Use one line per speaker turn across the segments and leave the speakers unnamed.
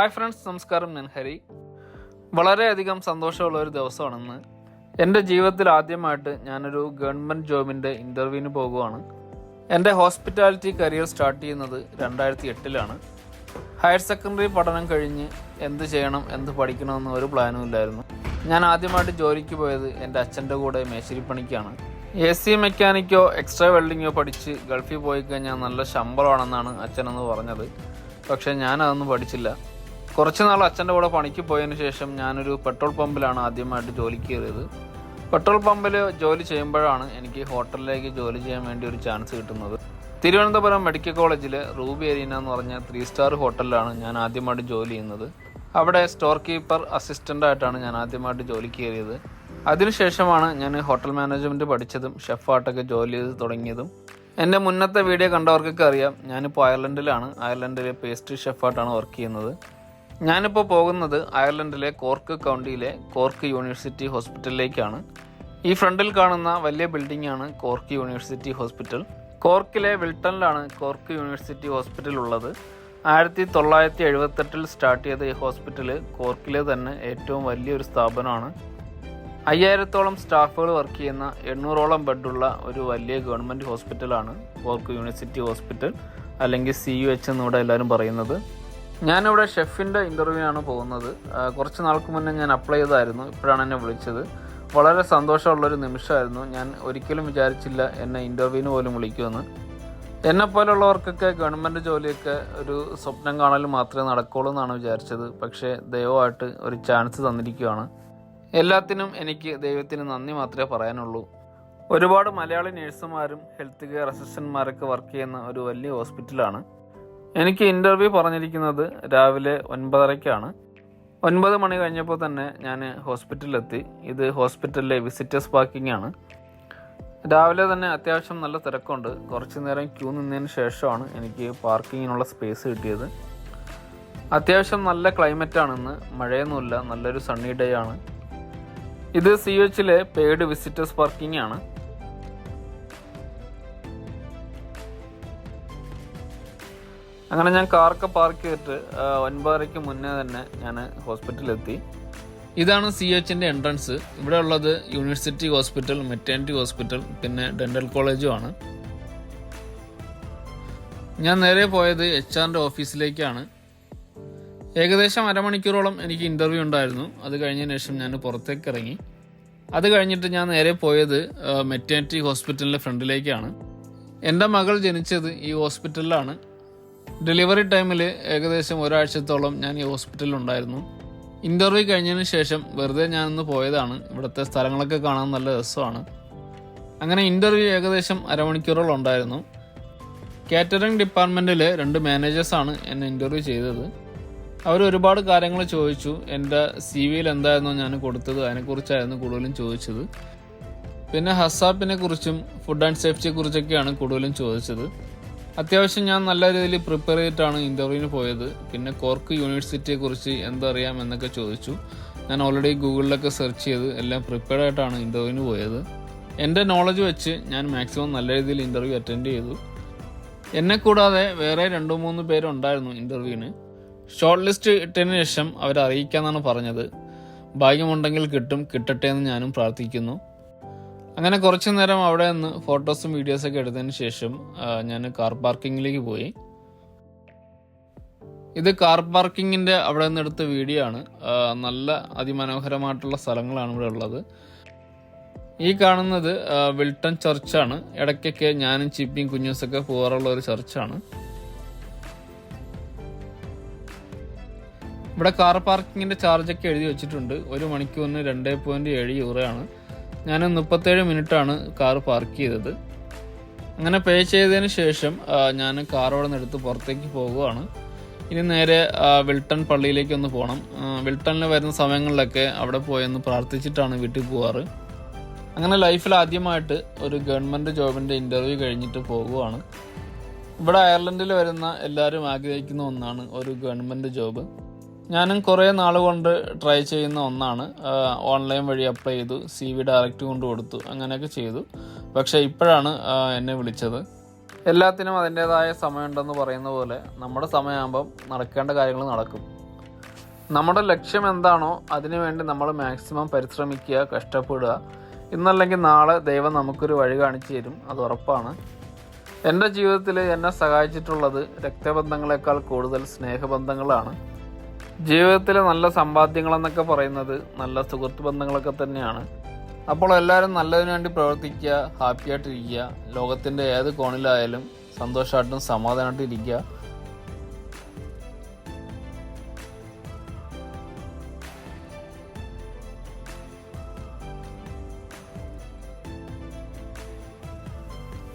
Hi friends നമസ്കാരം. ഞാൻ ഹരി. വളരെയധികം സന്തോഷമുള്ള ഒരു ദിവസമാണെന്ന്. എന്റെ ജീവിതത്തിൽ ആദ്യമായിട്ട് ഞാനൊരു ഗവൺമെന്റ് ജോബിന്റെ ഇന്റർവ്യൂവിന് പോകുവാണ്. എന്റെ ഹോസ്പിറ്റാലിറ്റി കരിയർ സ്റ്റാർട്ട് ചെയ്യുന്നത് രണ്ടായിരത്തി എട്ടിലാണ് ഹയർ സെക്കൻഡറി പഠനം കഴിഞ്ഞ് എന്ത് ചെയ്യണം എന്ത് പഠിക്കണമെന്ന് ഒരു പ്ലാനും ഇല്ലായിരുന്നു. ഞാൻ ആദ്യമായിട്ട് ജോലിക്ക് പോയത് എന്റെ അച്ഛന്റെ കൂടെ മേശിരിപ്പണിക്കാണ്. എ സി മെക്കാനിക്കോ എക്സ്ട്രാ വെൽഡിങ്ങോ പഠിച്ച് ഗൾഫിൽ പോയി കഴിഞ്ഞാൽ നല്ല ശമ്പളമാണെന്നാണ് അച്ഛനെന്ന് പറഞ്ഞത്. പക്ഷേ ഞാനതൊന്നും പഠിച്ചില്ല. കുറച്ച് നാൾ അച്ഛന്റെ കൂടെ പണിക്ക് പോയതിന് ശേഷം ഞാനൊരു പെട്രോൾ പമ്പിലാണ് ആദ്യമായിട്ട് ജോലിക്ക് കയറിയത്. പെട്രോൾ പമ്പിൽ ജോലി ചെയ്യുമ്പോഴാണ് എനിക്ക് ഹോട്ടലിലേക്ക് ജോലി ചെയ്യാൻ വേണ്ടി ഒരു ചാൻസ് കിട്ടുന്നത്. തിരുവനന്തപുരം മെഡിക്കൽ കോളേജിലെ റൂബി എരീന എന്ന് പറഞ്ഞ ത്രീ സ്റ്റാർ ഹോട്ടലിലാണ് ഞാൻ ആദ്യമായിട്ട് ജോലി ചെയ്യുന്നത്. അവിടെ സ്റ്റോർ കീപ്പർ അസിസ്റ്റന്റ് ആയിട്ടാണ് ഞാൻ ആദ്യമായിട്ട് ജോലിക്ക് കയറിയത്. അതിനുശേഷമാണ് ഞാൻ ഹോട്ടൽ മാനേജ്മെന്റ് പഠിച്ചതും ഷെഫായിട്ടൊക്കെ ജോലി ചെയ്ത് തുടങ്ങിയതും. എന്റെ മുന്നത്തെ വീഡിയോ കണ്ടവർക്കൊക്കെ അറിയാം ഞാനിപ്പോൾ അയർലൻഡിലാണ്. അയർലൻഡിലെ പേസ്ട്രി ഷെഫായിട്ടാണ് വർക്ക് ചെയ്യുന്നത്. ഞാനിപ്പോൾ പോകുന്നത് അയർലൻഡിലെ കോർക്ക് കൗണ്ടിയിലെ കോർക്ക് യൂണിവേഴ്സിറ്റി ഹോസ്പിറ്റലിലേക്കാണ്. ഈ ഫ്രണ്ടിൽ കാണുന്ന വലിയ ബിൽഡിംഗ് ആണ് കോർക്ക് യൂണിവേഴ്സിറ്റി ഹോസ്പിറ്റൽ. കോർക്കിലെ വിൽട്ടണിലാണ് കോർക്ക് യൂണിവേഴ്സിറ്റി ഹോസ്പിറ്റൽ ഉള്ളത്. ആയിരത്തി തൊള്ളായിരത്തി എഴുപത്തെട്ടിൽ സ്റ്റാർട്ട് ചെയ്ത ഈ ഹോസ്പിറ്റൽ കോർക്കിലെ തന്നെ ഏറ്റവും വലിയൊരു സ്ഥാപനമാണ്. അയ്യായിരത്തോളം സ്റ്റാഫുകൾ വർക്ക് ചെയ്യുന്ന എണ്ണൂറോളം ബെഡുള്ള ഒരു വലിയ ഗവൺമെന്റ് ഹോസ്പിറ്റലാണ് കോർക്ക് യൂണിവേഴ്സിറ്റി ഹോസ്പിറ്റൽ അല്ലെങ്കിൽ സി യു എച്ച് എന്നിവിടെ എല്ലാവരും പറയുന്നത്. ഞാനിവിടെ ഷെഫിന്റെ ഇന്റർവ്യൂവിനാണ് പോകുന്നത്. കുറച്ച് നാൾക്ക് മുന്നേ ഞാൻ അപ്ലൈ ചെയ്തായിരുന്നു. ഇപ്പോഴാണ് എന്നെ വിളിച്ചത്. വളരെ സന്തോഷമുള്ളൊരു നിമിഷമായിരുന്നു. ഞാൻ ഒരിക്കലും വിചാരിച്ചില്ല എന്നെ ഇന്റർവ്യൂവിന് പോലും വിളിക്കുമെന്ന്. എന്നെ പോലുള്ളവർക്കൊക്കെ ഗവൺമെന്റ് ജോലിയൊക്കെ ഒരു സ്വപ്നം കാണൽ മാത്രമേ നടക്കുള്ളൂ എന്നാണ് വിചാരിച്ചത്. പക്ഷേ ദൈവമായിട്ട് ഒരു ചാൻസ് തന്നിരിക്കുകയാണ് എല്ലാത്തിനും എനിക്ക് ദൈവത്തിന് നന്ദി മാത്രമേ പറയാനുള്ളൂ. ഒരുപാട് മലയാളി നഴ്സുമാരും ഹെൽത്ത് കെയർ അസിസ്റ്റന്റ്മാരൊക്കെ വർക്ക് ചെയ്യുന്ന ഒരു വലിയ ഹോസ്പിറ്റലാണ് എനിക്ക് ഇന്റർവ്യൂ പറഞ്ഞിരിക്കുന്നത് രാവിലെ ഒൻപതരയ്ക്കാണ് ഒൻപത് മണി കഴിഞ്ഞപ്പോൾ തന്നെ ഞാൻ ഹോസ്പിറ്റലിലെത്തി. ഇത് ഹോസ്പിറ്റലിലെ വിസിറ്റേഴ്സ് പാർക്കിംഗ് ആണ്. രാവിലെ തന്നെ അത്യാവശ്യം നല്ല തിരക്കുണ്ട്. കുറച്ച് നേരം ക്യൂ നിന്നതിന് ശേഷമാണ് എനിക്ക് പാർക്കിങ്ങിനുള്ള സ്പേസ് കിട്ടിയത്. അത്യാവശ്യം നല്ല ക്ലൈമറ്റ് ആണെന്ന് മഴയൊന്നുമില്ല നല്ലൊരു സണ്ണി ഡേ ആണ്. ഇത് സി എച്ചിലെ പെയ്ഡ് വിസിറ്റേഴ്സ് പാർക്കിംഗ് ആണ്. അങ്ങനെ ഞാൻ കാറൊക്കെ പാർക്ക് ചെയ്തിട്ട് ഒൻപതരയ്ക്ക് മുന്നേ തന്നെ ഞാൻ ഹോസ്പിറ്റലിലെത്തി ഇതാണ് സി എച്ചിന്റെ എൻട്രൻസ് ഇവിടെ ഉള്ളത് യൂണിവേഴ്സിറ്റി ഹോസ്പിറ്റൽ മെറ്റേണിറ്റി ഹോസ്പിറ്റൽ പിന്നെ ഡെന്റൽ കോളേജും ആണ്. ഞാൻ നേരെ പോയത് എച്ച് ആറിന്റെ ഓഫീസിലേക്കാണ് ഏകദേശം അരമണിക്കൂറോളം എനിക്ക് ഇന്റർവ്യൂ ഉണ്ടായിരുന്നു. അത് കഴിഞ്ഞതിന് ശേഷം ഞാൻ പുറത്തേക്ക് ഇറങ്ങി അത് കഴിഞ്ഞിട്ട് ഞാൻ നേരെ പോയത് മെറ്റേണിറ്റി ഹോസ്പിറ്റലിന്റെ ഫ്രണ്ടിലേക്കാണ് എന്റെ മകൾ ജനിച്ചത് ഈ ഹോസ്പിറ്റലിലാണ് ഡെലിവറി ടൈമിൽ ഏകദേശം ഒരാഴ്ചത്തോളം ഞാൻ ഈ ഹോസ്പിറ്റലിൽ ഉണ്ടായിരുന്നു ഇന്റർവ്യൂ കഴിഞ്ഞതിന് ശേഷം വെറുതെ ഞാനൊന്ന് പോയതാണ്. ഇവിടുത്തെ സ്ഥലങ്ങളൊക്കെ കാണാൻ നല്ല രസമാണ്. അങ്ങനെ ഇന്റർവ്യൂ ഏകദേശം അരമണിക്കൂറോളം ഉണ്ടായിരുന്നു. കാറ്ററിംഗ് ഡിപ്പാർട്ട്മെന്റിലെ രണ്ട് മാനേജേഴ്സാണ് എന്നെ ഇന്റർവ്യൂ ചെയ്തത്. അവർ ഒരുപാട് കാര്യങ്ങൾ ചോദിച്ചു. എന്റെ സി വിയിൽ എന്തായിരുന്നു ഞാൻ കൊടുത്തത് അതിനെക്കുറിച്ചായിരുന്നു കൂടുതലും ചോദിച്ചത്. പിന്നെ ഹസാപ്പിനെ കുറിച്ചും ഫുഡ് ആൻഡ് സേഫ്റ്റിയെ കുറിച്ചൊക്കെയാണ് കൂടുതലും ചോദിച്ചത്. അത്യാവശ്യം ഞാൻ നല്ല രീതിയിൽ പ്രിപ്പയർ ചെയ്തിട്ടാണ് ഇന്റർവ്യൂവിന് പോയത്. പിന്നെ കോർക്ക് യൂണിവേഴ്സിറ്റിയെ കുറിച്ച് എന്തറിയാം എന്നൊക്കെ ചോദിച്ചു. ഞാൻ ഓൾറെഡി ഗൂഗിളിലൊക്കെ സെർച്ച് ചെയ്ത് എല്ലാം പ്രിപ്പയർഡ് ആയിട്ടാണ് ഇന്റർവ്യൂവിന് പോയത്. എന്റെ നോളജ് വെച്ച് ഞാൻ മാക്സിമം നല്ല രീതിയിൽ ഇന്റർവ്യൂ അറ്റൻഡ് ചെയ്തു. എന്നെ കൂടാതെ വേറെ രണ്ടു മൂന്ന് പേരുണ്ടായിരുന്നു ഇന്റർവ്യൂവിന് ഷോർട്ട് ലിസ്റ്റ് ഇട്ടതിന് ശേഷം അവരെ അറിയിക്കാമെന്നാണ് പറഞ്ഞത്. ഭാഗ്യമുണ്ടെങ്കിൽ കിട്ടും കിട്ടട്ടെ എന്ന് ഞാനും പ്രാർത്ഥിക്കുന്നു. അങ്ങനെ കുറച്ചു നേരം അവിടെ നിന്ന് ഫോട്ടോസും വീഡിയോസൊക്കെ എടുത്തതിന് ശേഷം ഞാൻ കാർ പാർക്കിങ്ങിലേക്ക് പോയി. ഇത് കാർ പാർക്കിങ്ങിന്റെ അവിടെ നിന്ന് എടുത്ത വീഡിയോ ആണ്. നല്ല അതിമനോഹരമായിട്ടുള്ള സ്ഥലങ്ങളാണ് ഇവിടെ ഉള്ളത്. ഈ കാണുന്നത് വിൽട്ടൺ ചർച്ചാണ് ഇടയ്ക്കൊക്കെ ഞാനും ചിപ്പിയും കുഞ്ഞൂസൊക്കെ പോകാറുള്ള ഒരു ചർച്ചാണ് ഇവിടെ കാർ പാർക്കിങ്ങിന്റെ ചാർജൊക്കെ എഴുതി വെച്ചിട്ടുണ്ട്. ഒരു മണിക്കൂറിന് രണ്ടേ പോയിന്റ് ഏഴ് യൂറോയാണ്. ഞാൻ മുപ്പത്തേഴ് മിനിറ്റാണ് കാർ പാർക്ക് ചെയ്തത്. അങ്ങനെ പേ ചെയ്തതിന് ശേഷം ഞാൻ കാർ അവിടെ നിന്ന് എടുത്ത് പുറത്തേക്ക് പോവുകയാണ്. ഇനി നേരെ വിൽട്ടൺ പള്ളിയിലേക്ക് ഒന്ന് പോകണം വിൽട്ടണിൽ വരുന്ന സമയങ്ങളിലൊക്കെ അവിടെ പോയൊന്ന് പ്രാർത്ഥിച്ചിട്ടാണ് വീട്ടിൽ പോവാറ്. അങ്ങനെ ലൈഫിൽ ആദ്യമായിട്ട് ഒരു ഗവൺമെന്റ് ജോബിന്റെ ഇന്റർവ്യൂ കഴിഞ്ഞിട്ട് പോകുകയാണ് ഇവിടെ അയർലൻഡിൽ വരുന്ന എല്ലാവരും ആഗ്രഹിക്കുന്ന ഒന്നാണ് ഒരു ഗവൺമെന്റ് ജോബ്. ഞാനും കുറേ നാൾ കൊണ്ട് ട്രൈ ചെയ്യുന്ന ഒന്നാണ്. ഓൺലൈൻ വഴി അപ്ലൈ ചെയ്തു. സി വി ഡയറക്റ്റ് കൊണ്ട് കൊടുത്തു. അങ്ങനെയൊക്കെ ചെയ്തു. പക്ഷേ ഇപ്പോഴാണ് എന്നെ വിളിച്ചത്. എല്ലാത്തിനും അതിന്റെതായ സമയമുണ്ടെന്ന് പറയുന്ന പോലെ നമ്മുടെ സമയമാകുമ്പം നടക്കേണ്ട കാര്യങ്ങൾ നടക്കും. നമ്മുടെ ലക്ഷ്യം എന്താണോ അതിനുവേണ്ടി നമ്മൾ മാക്സിമം പരിശ്രമിക്കുക കഷ്ടപ്പെടുക. ഇന്നല്ലെങ്കിൽ നാളെ ദൈവം നമുക്കൊരു വഴി കാണിച്ചു തരും. അത് ഉറപ്പാണ്. എന്റെ ജീവിതത്തിൽ എന്നെ സഹായിച്ചിട്ടുള്ളത് രക്തബന്ധങ്ങളെക്കാൾ കൂടുതൽ സ്നേഹബന്ധങ്ങളാണ്. ജീവിതത്തിലെ നല്ല സമ്പാദ്യങ്ങളെന്നൊക്കെ പറയുന്നത് നല്ല സുഹൃത്ത് ബന്ധങ്ങളൊക്കെ തന്നെയാണ്. അപ്പോൾ എല്ലാവരും നല്ലതിനു വേണ്ടി പ്രവർത്തിക്കുക ഹാപ്പി ആയിട്ടിരിക്കുക ലോകത്തിന്റെ ഏത് കോണിലായാലും സന്തോഷമായിട്ടും സമാധാനമായിട്ടും ഇരിക്കുക.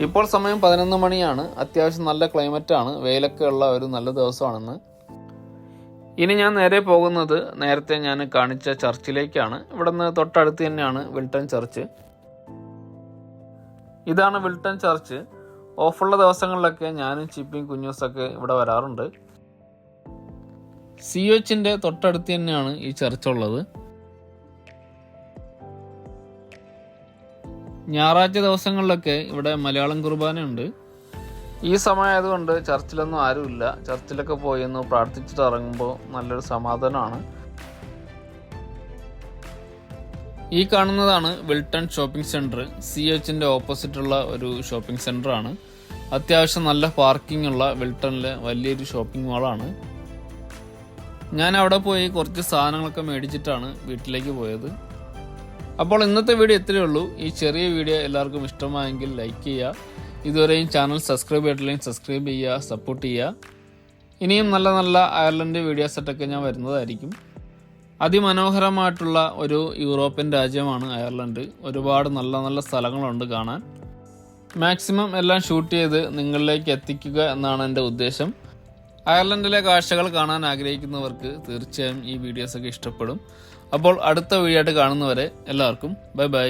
ഇപ്പോൾ സമയം പതിനൊന്ന് മണിയാണ്. അത്യാവശ്യം നല്ല ക്ലൈമറ്റാണ് വെയിലൊക്കെ ഉള്ള ഒരു നല്ല ദിവസമാണെന്ന് ഇനി ഞാൻ നേരെ പോകുന്നത് നേരത്തെ ഞാൻ കാണിച്ച ചർച്ചിലേക്കാണ്. ഇവിടുന്ന് തൊട്ടടുത്ത് തന്നെയാണ് വിൽട്ടൺ ചർച്ച്. ഇതാണ് വിൽട്ടൺ ചർച്ച്. ഓഫുള്ള ദിവസങ്ങളിലൊക്കെ ഞാനും ചിപ്പിയും കുഞ്ഞൂസൊക്കെ ഇവിടെ വരാറുണ്ട്. സി എച്ചിന്റെ തൊട്ടടുത്ത് തന്നെയാണ് ഈ ചർച്ച് ഉള്ളത് ഞായറാഴ്ച ദിവസങ്ങളിലൊക്കെ ഇവിടെ മലയാളം കുർബാനയുണ്ട്. ഈ സമയമായതുകൊണ്ട് ചർച്ചിലൊന്നും ആരുമില്ല. ചർച്ചിലൊക്കെ പോയി ഒന്ന് പ്രാർത്ഥിച്ചിട്ട് ഇറങ്ങുമ്പോൾ നല്ലൊരു സമാധാനമാണ്. ഈ കാണുന്നതാണ് വിൽട്ടൺ ഷോപ്പിംഗ് സെന്റർ സി എച്ചിന്റെ ഓപ്പോസിറ്റുള്ള ഒരു ഷോപ്പിംഗ് സെന്ററാണ് അത്യാവശ്യം നല്ല പാർക്കിംഗ് ഉള്ള വിൽട്ടണിലെ വലിയൊരു ഷോപ്പിംഗ് മാളാണ്. ഞാൻ അവിടെ പോയി കുറച്ച് സാധനങ്ങളൊക്കെ മേടിച്ചിട്ടാണ് വീട്ടിലേക്ക് പോയത്. അപ്പോൾ ഇന്നത്തെ വീഡിയോ ഇത്രയേ ഉള്ളൂ. ഈ ചെറിയ വീഡിയോ എല്ലാവർക്കും ഇഷ്ടമായെങ്കിൽ ലൈക്ക് ചെയ്യുക. ഇതുവരെയും ചാനൽ സബ്സ്ക്രൈബ് ചെയ്തിട്ടില്ലെങ്കിൽ സബ്സ്ക്രൈബ് ചെയ്യുക സപ്പോർട്ട് ചെയ്യുക. ഇനിയും നല്ല നല്ല അയർലൻഡ് വീഡിയോസെറ്റൊക്കെ ഞാൻ വരുന്നതായിരിക്കും. അതിമനോഹരമായിട്ടുള്ള ഒരു യൂറോപ്യൻ രാജ്യമാണ് അയർലൻഡ്. ഒരുപാട് നല്ല നല്ല സ്ഥലങ്ങളുണ്ട് കാണാൻ. മാക്സിമം എല്ലാം ഷൂട്ട് ചെയ്ത് നിങ്ങളിലേക്ക് എത്തിക്കുക എന്നാണ് എന്റെ ഉദ്ദേശം. അയർലൻഡിലെ കാഴ്ചകൾ കാണാൻ ആഗ്രഹിക്കുന്നവർക്ക് തീർച്ചയായും ഈ വീഡിയോസൊക്കെ ഇഷ്ടപ്പെടും. അപ്പോൾ അടുത്ത വീഡിയോ ആയിട്ട് കാണുന്നവരെ എല്ലാവർക്കും ബൈ ബൈ